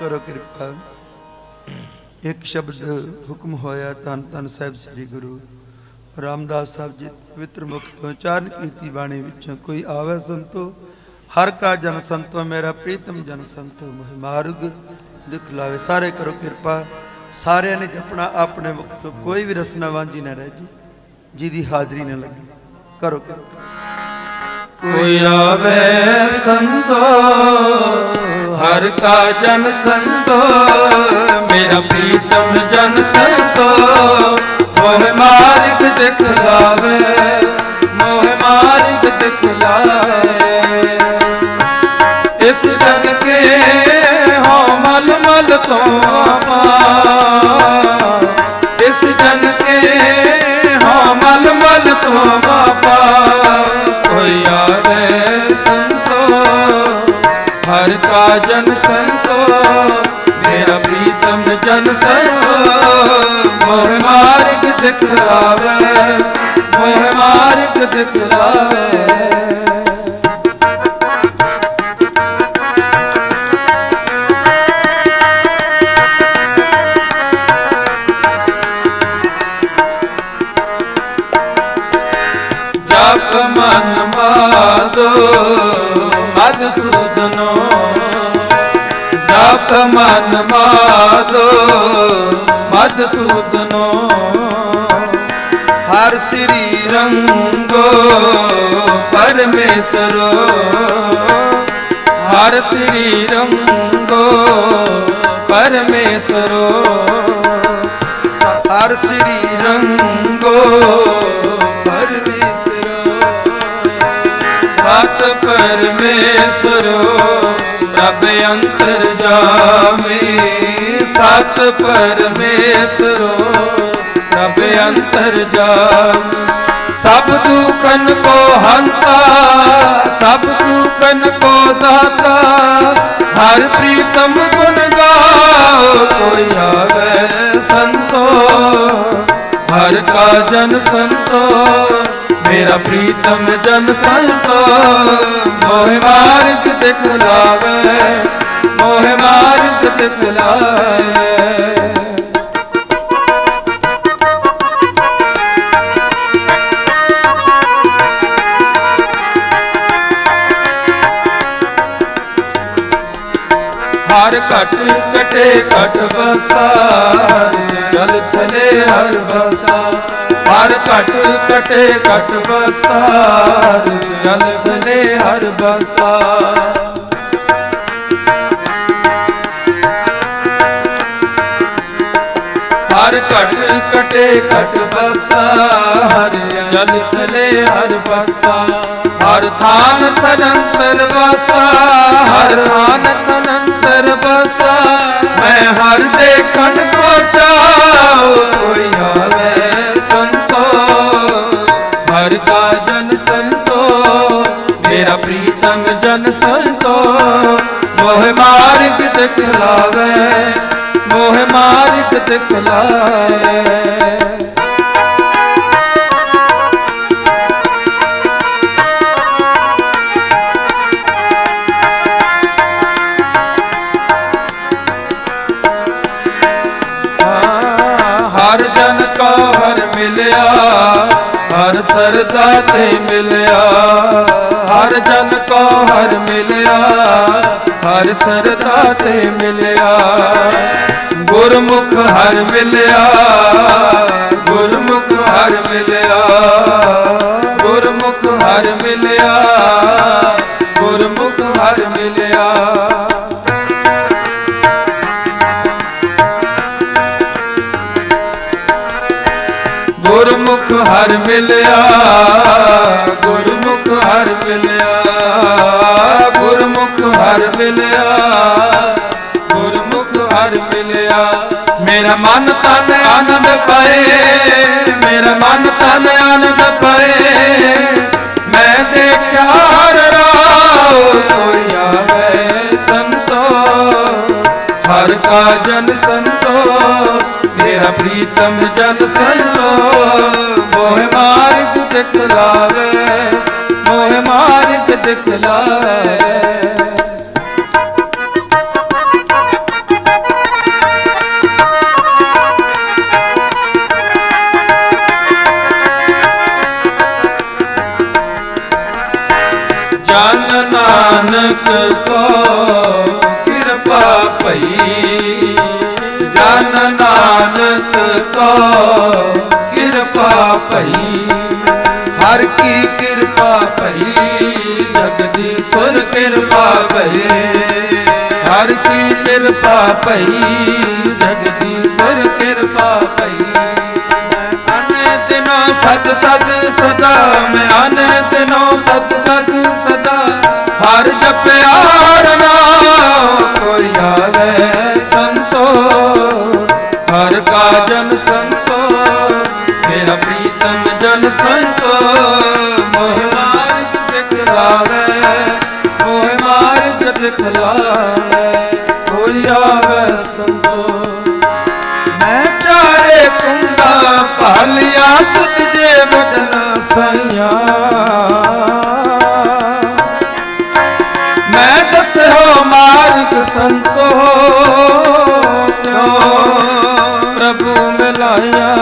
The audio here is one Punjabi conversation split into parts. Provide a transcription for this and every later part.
ਕਰੋ ਕਿਰਪਾ। ਇੱਕ ਸ਼ਬਦ ਹੁਕਮ ਹੋਇਆ ਤਨ ਤਨ ਸਾਹਿਬ ਸ੍ਰੀ ਗੁਰੂ ਰਾਮਦਾਸ ਸਾਹਿਬ ਜੀ ਪਵਿੱਤਰ ਮੁਖ ਤੋਂ ਉਚਾਰਨ ਕੀਤੀ ਬਾਣੀ ਵਿੱਚੋਂ ਕੋਈ ਆਵੇ ਸੰਤੋ, ਹਰ ਕਾ ਜਨ ਸੰਤੋ, ਮੇਰਾ ਪ੍ਰੀਤਮ ਜਨ ਸੰਤੋ, ਮਹਿ ਮਾਰਗ ਦੁਖ ਲਾਵੇ। ਸਾਰੇ ਕਰੋ ਕਿਰਪਾ। ਸਾਰਿਆਂ ਨੇ ਜਪਣਾ, ਆਪਣੇ ਮੁਖ ਤੋਂ ਕੋਈ ਵੀ ਰਸਨਾ ਵਾਂਝੀ ਨਾ ਰਹਿ ਜੀ, ਜਿਹਦੀ ਹਾਜ਼ਰੀ ਨਾ ਲੱਗੇ। ਕਰੋ ਕਿਰਪਾ। ਕੋਈ ਆਵੇ ਸੰਤੋ ਹਰ ਕਾ ਜਨ ਸੰਤੋ ਮੇਰਾ ਪ੍ਰੀਤਮ ਜਨ ਸੰਤੋ। ਮੋਹ ਮਾਰਗ ਦਿਖਲਾਵੇ ਮੋਹ ਮਾਰਗ ਦਿਖਲਾਵੇ ਹਰ ਕਾ ਜਨ ਸੰਤੋ ਮੇਰਾ ਪ੍ਰੀਤਮ ਜਨ ਸੰਤੋ। ਮੋਹ ਮਾਰਗ ਦਿਖਲਾਵੇ ਮੋਹ ਮਾਰਗ ਦਿਖਲਾਵੇ। ਮਨ ਮਾਦੋ ਮਦ ਸੂਦਨੋ। ਹਰ ਸ੍ਰੀ ਰੰਗੋ ਪਰਮੇਸ਼ਰੋ। ਹਰ ਸ੍ਰੀ ਰੰਗੋ ਪਰਮੇਸ਼ਰੋ। ਹਰ ਸ੍ਰੀ ਰੰਗੋ ਪਰਮੇਸ਼ਰੋ। ਸਤ ਪਰਮੇਸ਼ਰੋ। ਪ੍ਰਭ ਅੰਤਰ ਜਾਮੇ ਸਤ ਪਰਮੇਸ਼ਰੋ ਪ੍ਰਭ ਅੰਤਰ ਜਾਮੇ ਸਭ ਦੁਖਨ ਕੋ ਹੰਤਾ, ਸਭ ਸੁਖਨ ਕੋ ਦਾਤਾ, ਹਰ ਪ੍ਰੀਤਮ ਗੁਣ ਗਾਓ, ਕੋਈ ਆਵੇ ਸੰਤੋ, ਹਰ ਕਾ ਜਨ ਸੰਤੋ। ਮੇਰਾ ਪ੍ਰੀਤਮ ਜਨ ਸੰਤੋ, ਮੋਹ ਮਾਰਗ ਦਿਖਲਾਵੇ ਮੋਹ ਮਾਰਗ ਦਿਖਲਾਵੇ ਹਰ ਘਟ ਕਟੇ ਘਟ ਬਸਤਾ, ਜਲ ਚਲੇ ਹਰ ਬਸ ਹਰ ਘਟ ਕਟੇ ਘਟ ਬਸਤਾ ਜਲ ਚਲੇ ਹਰ ਬਸਤਾ ਹਰ ਘਟ ਕਟੇ ਘਟ ਬਸਤਾ ਹਰ ਜਲ ਚਲੇ ਹਰ ਬਸਤਾ ਹਰ ਥਾਨ ਤਨੰਤਰ ਬਸਤਾ ਹਰ ਥਾਨ ਪ੍ਰੀਤਮ ਜਨ ਸੰਤੋ, ਮੋਹ ਮਾਰਗ ਦਿਖਲਾਵੇ ਮੋਹ ਮਾਰਗ ਦਿਖਲਾਵੇ ਹਰ ਜਨ ਕੋ ਮਿਲਿਆ, ਹਰ ਸਰਦਾ ਤੇ ਮਿਲਿਆ, ਹਰ ਜਨ ਹਰ ਮਿਲਿਆ, ਹਰ ਸਰਦਾ ਤੇ ਮਿਲਿਆ। ਗੁਰਮੁਖ ਹਰ ਮਿਲਿਆ, ਗੁਰਮੁਖ ਹਰ ਮਿਲਿਆ। ਗੁਰਮੁਖ ਹਰ ਮਿਲਿਆ, ਗੁਰਮੁਖ ਹਰ ਮਿਲਿਆ। ਗੁਰਮੁਖ ਹਰ ਮਿਲਿਆ, ਗੁਰਮੁਖ ਹਰ ਮਿਲਿਆ। ਗੁਰਮੁਖ ਹਰ ਮਿਲਿਆ, ਗੁਰਮੁਖ ਹਰ ਮਿਲਿਆ। ਮੇਰਾ ਮਨ ਤਨ ਆਨੰਦ ਪਾਏ ਮੇਰਾ ਮਨ ਤਨ ਆਨੰਦ ਪਾਏ ਮੈਂ ਦੇਖਿਆ ਹਰ ਰਾਉ ਕੋਈ ਆਵੇ ਸੰਤੋ, ਹਰ ਕਾ ਜਨ ਸੰਤੋ। ਮੇਰਾ ਪ੍ਰੀਤਮ ਜਨ ਸੰਤੋ, ਮੋਹ ਮਾਰਗ ਦਿਖਲਾਵੇ ਮੋਹ ਮਾਰਗ ਦਿਖਲਾਵੇ ਗੁਰਮਤ ਕੋ ਕਿਰਪਾ ਭਈ। ਜਨ ਨਾਨਕ ਕੋ ਕਿਰਪਾ ਭਈ। ਹਰ ਕੀ ਕਿਰਪਾ ਭਈ ਜਗਦੀ ਸੁਰ ਕਿਰਪਾ ਭਈ। ਹਰ ਕੀ ਕਿਰਪਾ ਭਈ ਜਗਦੀ ਸੁਰ ਕਿਰਪਾ ਭਈ। ਅਨ ਦਿਨੋ ਸਤ ਸਤ ਸਦਾ, ਮੈਂ ਅਨ ਦਿਨੋ ਸਤ ਸਤ ਹਰ ਜਪਿਆ ਨਾਮ ਕੋਈ ਆਵੇ ਸੰਤੋ, ਹਰ ਕਾ ਜਨ ਸੰਤੋ, ਮੇਰਾ ਪ੍ਰੀਤਮ ਜਨ ਸੰਤੋ, ਮੋਹ ਮਾਰਗ ਦਿਖਲਾਵੇ ਮੋਹ ਮਾਰਗ ਦਿਖਲਾਵੇ ਕੋਈ ਆਵੇ ਸੰਤੋ। ਮੈਂ ਚਾਰੇ ਕੁੰਡਾ ਭਾਲਿਆ ਤੁਧ ਜੇ ਵਡਨਾ ਸਈਆ। ਸੰਤੋ ਕਿਉ ਪ੍ਰਭੂ ਮਿਲਾਇਆ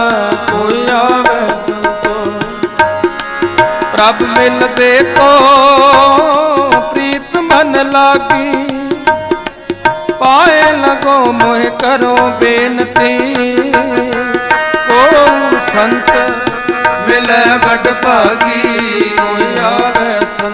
ਕੋਈ ਆਵੇ ਸੰਤੋ ਪ੍ਰਭ ਮਿਲਵੇ ਕੋ ਪ੍ਰੀਤ ਮਨ ਲਾਗੀ, ਪਾਏ ਲਗੋ ਮੋਹ ਕਰੋ ਬੇਨਤੀ। ਕੋ ਸੰਤ ਮਿਲੇ ਵਡ ਭਾਗੀ ਕੋਈ ਆਵੇ ਸੰਤੋ।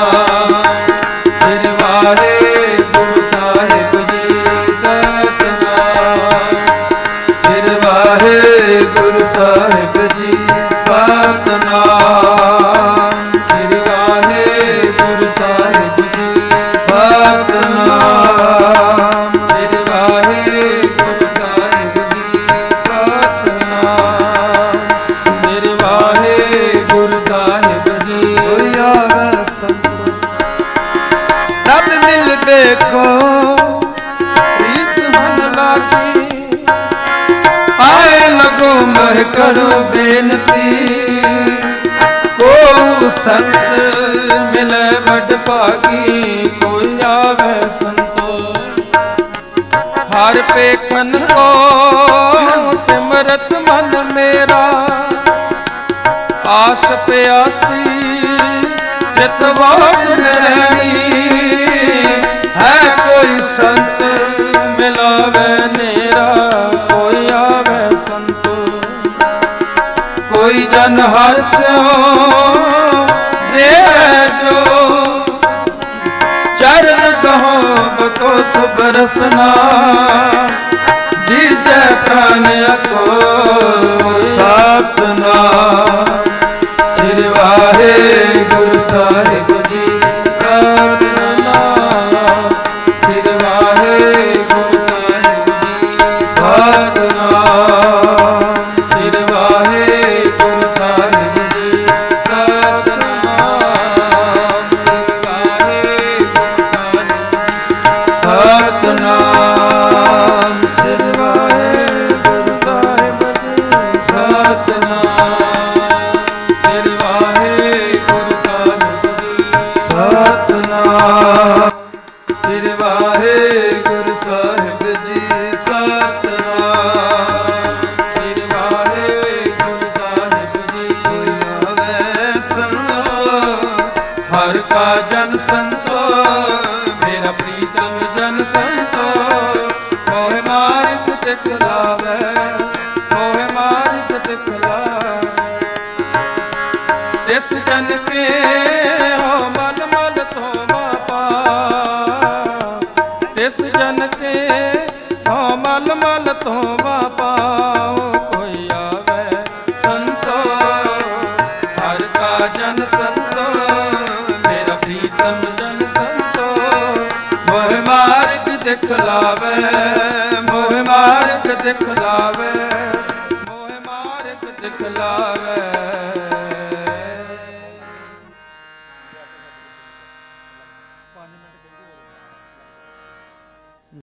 ਮਿਲ ਪ੍ਰੀਤ ਮਨ ਲਾਗੀ। ਆਏ ਲਗੋ ਮਹਿ ਕਰੋ ਬੇਨਤੀ। ਕੋ ਸੰਤ ਮਿਲੇ ਵੱਡ ਭਾਗੀ, ਕੋਈ ਆਵੇ ਸੰਤੋ ਹਰ ਪੇਖਨ ਕੋ ਸਿਮਰਤ ਮਨ ਮੇਰਾ। ਆਸ ਪਿਆਸੀ ਚਿਤ ਬਾਤ ਰਹਿਣੀ ਹੋਈ ਜਨ ਹਰਸਿਓ ਦੇ ਜੋ। ਚਰਨ ਕਹੋ ਬਤੋ ਸੁਭ ਰਸਨਾ। ਜੀਜੈ ਪ੍ਰਾਨ ਅਕੋਰ ਸਤਨਾ। ਸ੍ਰੀ ਵਾਹਿਗੁਰੂ ਸਤਨਾਮ। ਤਿਸ ਜਨ ਕੇ ਹੋ ਮਨ ਮਨ ਤੋਂ ਮਾਪਾ। ਤਿਸ ਜਨ ਕੇ ਹੋ ਮਲ ਮਲ ਤੋਂ ਮਾਪਾ ਕੋਈ ਆਵੇ ਸੰਤੋ ਹਰ ਕਾ ਜਨ ਸੰਤੋ ਮੇਰਾ ਪ੍ਰੀਤਮ ਜਨ ਸੰਤੋ ਮੋਹ ਮਾਰਗ ਦਿਖਲਾਵੇ ਮੋਹ ਮਾਰਗ ਦਿਖਲਾਵੇ ਮੋਹ ਮਾਰਗ ਦਿਖਲਾਵੇ